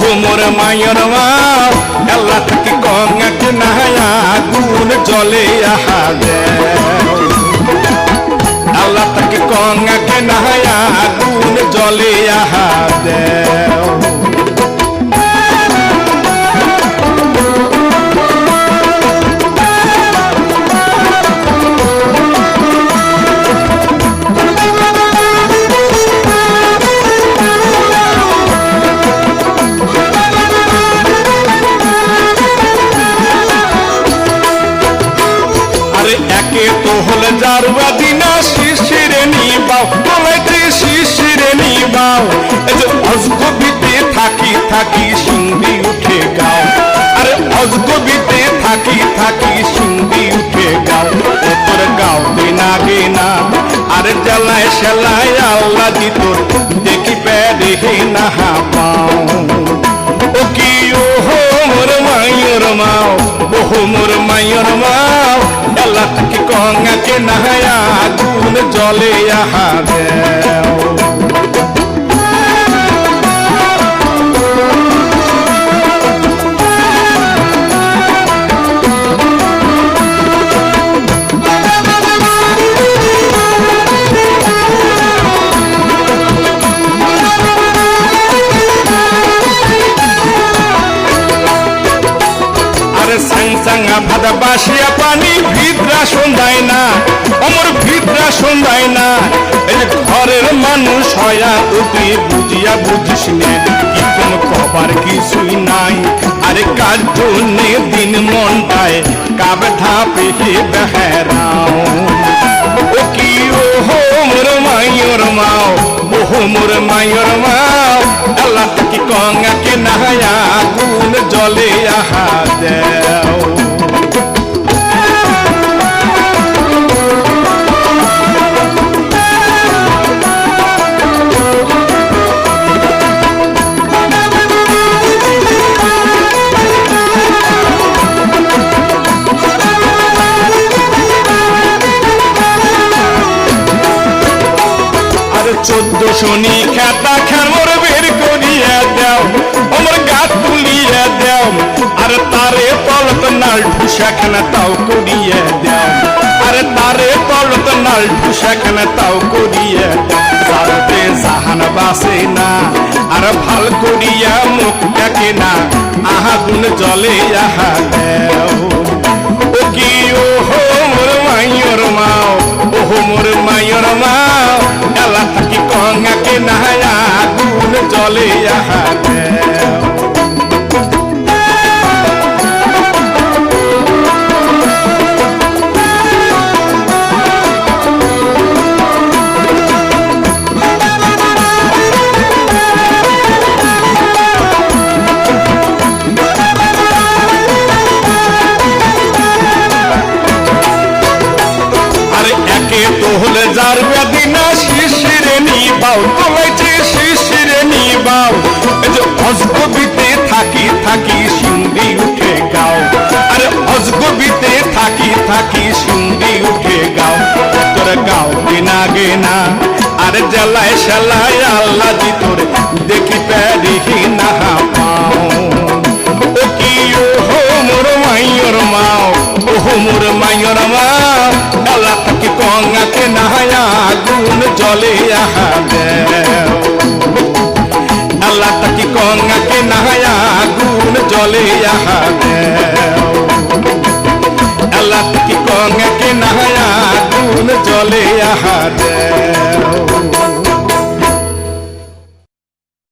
মায়র মা এলা থাকি কঙ্গাকে নাহায়া গুণ জলে আহা দে এলা থাকি কঙ্গাকে নাহায়া গুণ জলে আহা দেও তো হলে জারুয়া দিনা শিশিরে নিবাও? বলাইতে শিশিরে নিবাও। যে অজগবিতে থাকি থাকি সিংহি উঠে গাও। আরে অজগবিতে থাকি থাকি সিংহি উঠে গাও। তোর গাও দিনা গেনা আরে জ্বালায় সেলায় আল্লাহ দি দেখি পেরে না পাও জলে আহা দেও ভাদা বাসিয়া পানি ভিতরা সন্ধ্যায় না হয়া তুই বুঝিয়া বুঝিস নে কোন কবার কিছুই নাই। আরে কাজ জন্যে দিন মনটায় কাবে ধাপে হে বেহেরাও? ও কি ও হো, মোর মাইয়র মাও ওহো মোর মাইয়র মাও, আল্লাহ কি কঙ্গাকে নাহায়া গুণ জলে আহা দেও। শনি খেতা খেমর বের করিয়া দেও আমার গাত তুলিয়া দেও, আর তারে তলত নাল ঠুসা খানা তাও করিয়া দেও। আরে তারে তলত নাল ঠুসা খানা তাও করিয়া সারতে জাহান বাসে না, আর ভালো করিয়া মুখ দেখে না আহা গুণ জলে আহা দেও। ও কি ও হো মোর মাইয়র মাও ও হো মোর মাইয়র মাও তো হলে যার বেদিনা শিশিরে নিবাও তোমাইছে শিশিরে নিবাও অজগবিতে থাকি থাকি, সিন্ধি উঠে গাও। আরে অজগবিতে থাকি থাকি, সিন্ধি উঠে গাও। তোর গাও দিনা গেনা। আরে জ্বালায় শালায় আল্লাহ দি তোর, দেখি প্যারিহি না পাও ও কি, ও হো, মোর মাইয়র মাও। ও হো, মোর মাইয়র মাও আল্লাহ থাকি কঙ্গাকে নাহায়া গুণ জলে আহা দেও আহা দেও আল্লাহ তাকি কঙ্গাকে নাহায়া গুণ জলে আহা দেও